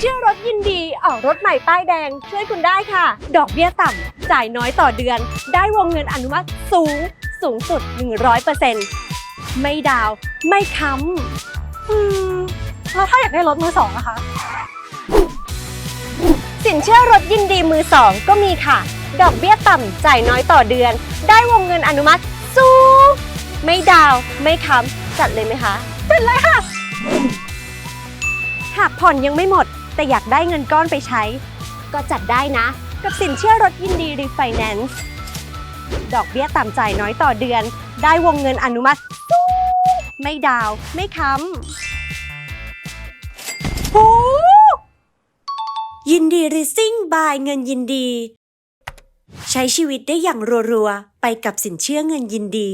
เชื่อรถยินดีออกรถใหม่ป้ายแดง ช่วยคุณได้ค่ะ ดอกเบี้ยต่ำจ่ายน้อยต่อเดือน ได้วงเงินอนุมัติสูงสูงสุด 100%ไม่ดาวน์ไม่ค้ำอืมแล้วถ้าอยากได้รถมือสองนะคะ สินเชื่อรถยินดีมือสองก็มีค่ะ ดอกเบี้ยต่ำจ่ายน้อยต่อเดือน ได้วงเงินอนุมัติสูง ไม่ดาวน์ไม่ค้ำจัดเลยไหมคะ จัดเลยค่ะ หากผ่อนยังไม่หมด แต่อยากได้เงินก้อนไปใช้ ก็จัดได้นะ กับสินเชื่อรถยินดีรีไฟแนนซ์ดอกเบี้ยต่ำจ่ายน้อยต่อเดือน ได้วงเงินอนุมัติสูงไม่ดาวน์ไม่ค้ำโหยินดีรีซิ่งบายเงินยินดี ใช้ชีวิตได้อย่างรัวๆ ไปกับสินเชื่อเงินยินดี